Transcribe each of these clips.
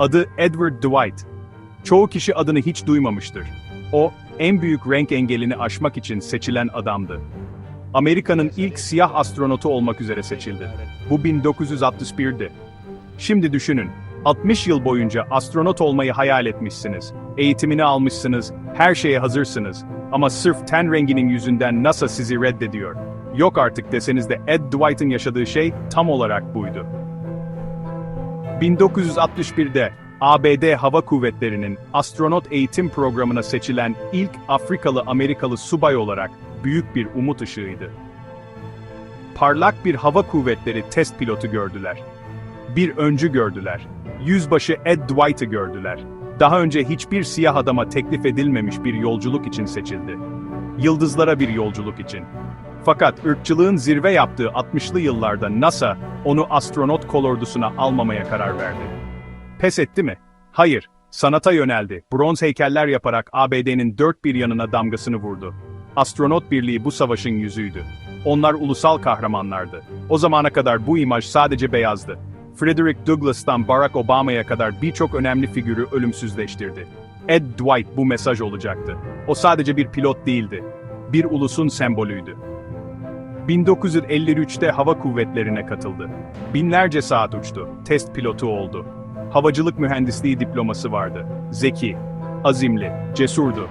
Adı Edward Dwight. Çoğu kişi adını hiç duymamıştır. O, en büyük renk engelini aşmak için seçilen adamdı. Amerika'nın ilk siyah astronotu olmak üzere seçildi. Bu 1961'di. Şimdi düşünün, 60 yıl boyunca astronot olmayı hayal etmişsiniz. Eğitimini almışsınız, her şeye hazırsınız. Ama sırf ten renginin yüzünden NASA sizi reddediyor. Yok artık deseniz de Ed Dwight'ın yaşadığı şey tam olarak buydu. 1961'de ABD Hava Kuvvetleri'nin astronot eğitim programına seçilen ilk Afrikalı-Amerikalı subay olarak büyük bir umut ışığıydı. Parlak bir hava kuvvetleri test pilotu gördüler. Bir öncü gördüler. Yüzbaşı Ed Dwight'ı gördüler. Daha önce hiçbir siyah adama teklif edilmemiş bir yolculuk için seçildi. Yıldızlara bir yolculuk için. Fakat ırkçılığın zirve yaptığı 60'lı yıllarda NASA, onu astronot kolordusuna almamaya karar verdi. Pes etti mi? Hayır, sanata yöneldi. Bronz heykeller yaparak ABD'nin dört bir yanına damgasını vurdu. Astronot Birliği bu savaşın yüzüydü. Onlar ulusal kahramanlardı. O zamana kadar bu imaj sadece beyazdı. Frederick Douglass'tan Barack Obama'ya kadar birçok önemli figürü ölümsüzleştirdi. Ed Dwight bu mesaj olacaktı. O sadece bir pilot değildi. Bir ulusun sembolüydü. 1953'te hava kuvvetlerine katıldı. Binlerce saat uçtu. Test pilotu oldu. Havacılık mühendisliği diploması vardı. Zeki, azimli, cesurdu.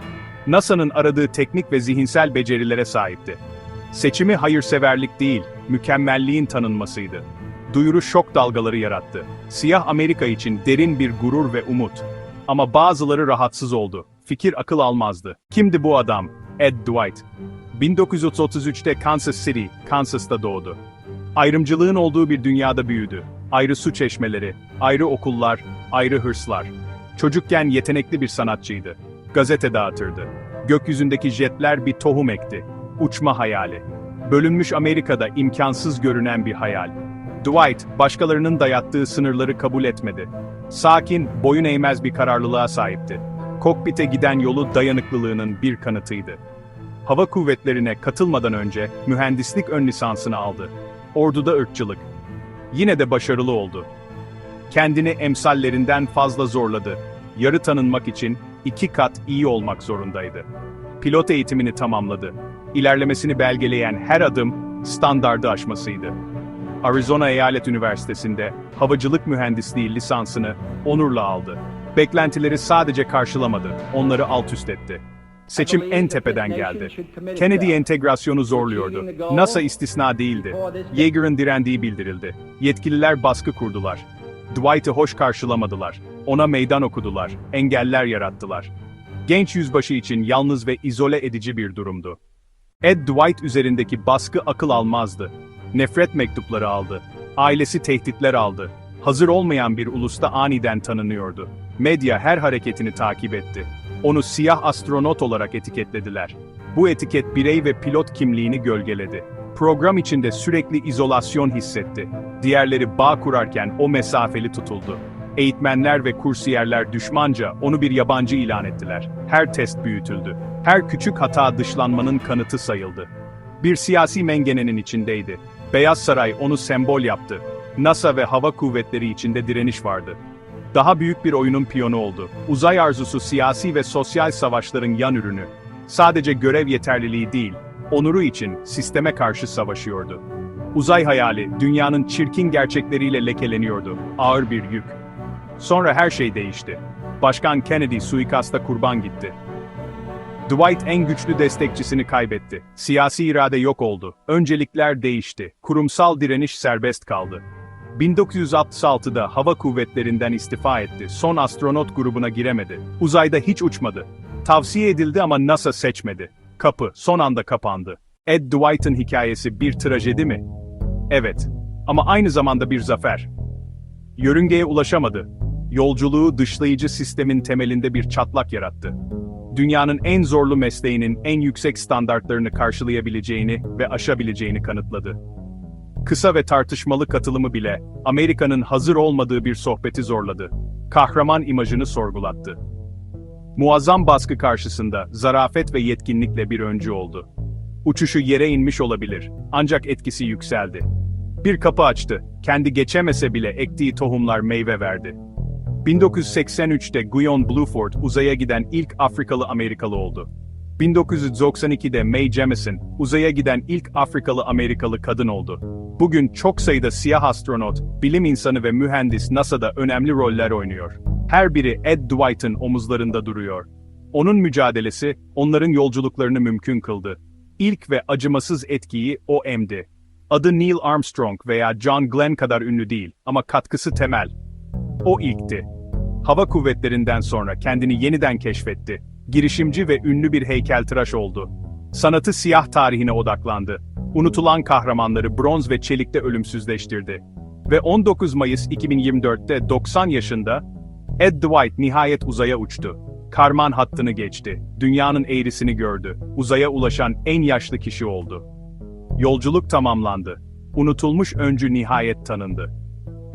NASA'nın aradığı teknik ve zihinsel becerilere sahipti. Seçimi hayırseverlik değil, mükemmelliğin tanınmasıydı. Duyuru şok dalgaları yarattı. Siyah Amerika için derin bir gurur ve umut. Ama bazıları rahatsız oldu. Fikir akıl almazdı. Kimdi bu adam? Ed Dwight. 1933'te Kansas City, Kansas'ta doğdu. Ayrımcılığın olduğu bir dünyada büyüdü. Ayrı su çeşmeleri, ayrı okullar, ayrı hırslar. Çocukken yetenekli bir sanatçıydı. Gazete dağıtırdı. Gökyüzündeki jetler bir tohum ekti. Uçma hayali. Bölünmüş Amerika'da imkansız görünen bir hayal. Dwight, başkalarının dayattığı sınırları kabul etmedi. Sakin, boyun eğmez bir kararlılığa sahipti. Kokpite giden yolu dayanıklılığının bir kanıtıydı. Hava kuvvetlerine katılmadan önce mühendislik ön lisansını aldı. Orduda ırkçılık. Yine de başarılı oldu. Kendini emsallerinden fazla zorladı. Yarı tanınmak için iki kat iyi olmak zorundaydı. Pilot eğitimini tamamladı. İlerlemesini belgeleyen her adım standardı aşmasıydı. Arizona Eyalet Üniversitesi'nde havacılık mühendisliği lisansını onurla aldı. Beklentileri sadece karşılamadı, onları alt üst etti. Seçim en tepeden geldi. Kennedy entegrasyonu zorluyordu. NASA istisna değildi. Yeager'ın direndiği bildirildi. Yetkililer baskı kurdular. Dwight'ı hoş karşılamadılar. Ona meydan okudular. Engeller yarattılar. Genç yüzbaşı için yalnız ve izole edici bir durumdu. Ed Dwight üzerindeki baskı akıl almazdı. Nefret mektupları aldı. Ailesi tehditler aldı. Hazır olmayan bir ulusta aniden tanınıyordu. Medya her hareketini takip etti. Onu siyah astronot olarak etiketlediler. Bu etiket birey ve pilot kimliğini gölgeledi. Program içinde sürekli izolasyon hissetti. Diğerleri bağ kurarken o mesafeli tutuldu. Eğitmenler ve kursiyerler düşmanca onu bir yabancı ilan ettiler. Her test büyütüldü. Her küçük hata dışlanmanın kanıtı sayıldı. Bir siyasi mengenenin içindeydi. Beyaz Saray onu sembol yaptı. NASA ve hava kuvvetleri içinde direniş vardı. Daha büyük bir oyunun piyonu oldu. Uzay arzusu siyasi ve sosyal savaşların yan ürünü. Sadece görev yeterliliği değil, onuru için sisteme karşı savaşıyordu. Uzay hayali, dünyanın çirkin gerçekleriyle lekeleniyordu, ağır bir yük. Sonra her şey değişti. Başkan Kennedy suikasta kurban gitti. Dwight en güçlü destekçisini kaybetti. Siyasi irade yok oldu. Öncelikler değişti. Kurumsal direniş serbest kaldı. 1966'da hava kuvvetlerinden istifa etti. Son astronot grubuna giremedi. Uzayda hiç uçmadı. Tavsiye edildi ama NASA seçmedi. Kapı son anda kapandı. Ed Dwight'ın hikayesi bir trajedi mi? Evet. Ama aynı zamanda bir zafer. Yörüngeye ulaşamadı. Yolculuğu dışlayıcı sistemin temelinde bir çatlak yarattı. Dünyanın en zorlu mesleğinin en yüksek standartlarını karşılayabileceğini ve aşabileceğini kanıtladı. Kısa ve tartışmalı katılımı bile, Amerika'nın hazır olmadığı bir sohbeti zorladı. Kahraman imajını sorgulattı. Muazzam baskı karşısında zarafet ve yetkinlikle bir öncü oldu. Uçuşu yere inmiş olabilir, ancak etkisi yükseldi. Bir kapı açtı, kendi geçemese bile ektiği tohumlar meyve verdi. 1983'te Guyon Bluford uzaya giden ilk Afrikalı Amerikalı oldu. 1992'de Mae Jemison uzaya giden ilk Afrikalı Amerikalı kadın oldu. Bugün çok sayıda siyah astronot, bilim insanı ve mühendis NASA'da önemli roller oynuyor. Her biri Ed Dwight'ın omuzlarında duruyor. Onun mücadelesi, onların yolculuklarını mümkün kıldı. İlk ve acımasız etkiyi o emdi. Adı Neil Armstrong veya John Glenn kadar ünlü değil ama katkısı temel. O ilkti. Hava kuvvetlerinden sonra kendini yeniden keşfetti. Girişimci ve ünlü bir heykeltıraş oldu. Sanatı siyah tarihine odaklandı. Unutulan kahramanları bronz ve çelikte ölümsüzleştirdi. Ve 19 Mayıs 2024'te 90 yaşında Ed Dwight nihayet uzaya uçtu. Karman hattını geçti. Dünyanın eğrisini gördü. Uzaya ulaşan en yaşlı kişi oldu. Yolculuk tamamlandı. Unutulmuş öncü nihayet tanındı.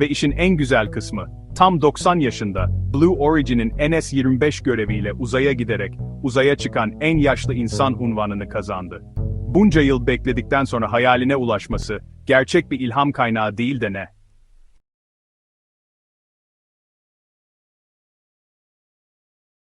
Ve işin en güzel kısmı, tam 90 yaşında, Blue Origin'in NS-25 göreviyle uzaya giderek, uzaya çıkan en yaşlı insan unvanını kazandı. Bunca yıl bekledikten sonra hayaline ulaşması, gerçek bir ilham kaynağı değil de ne?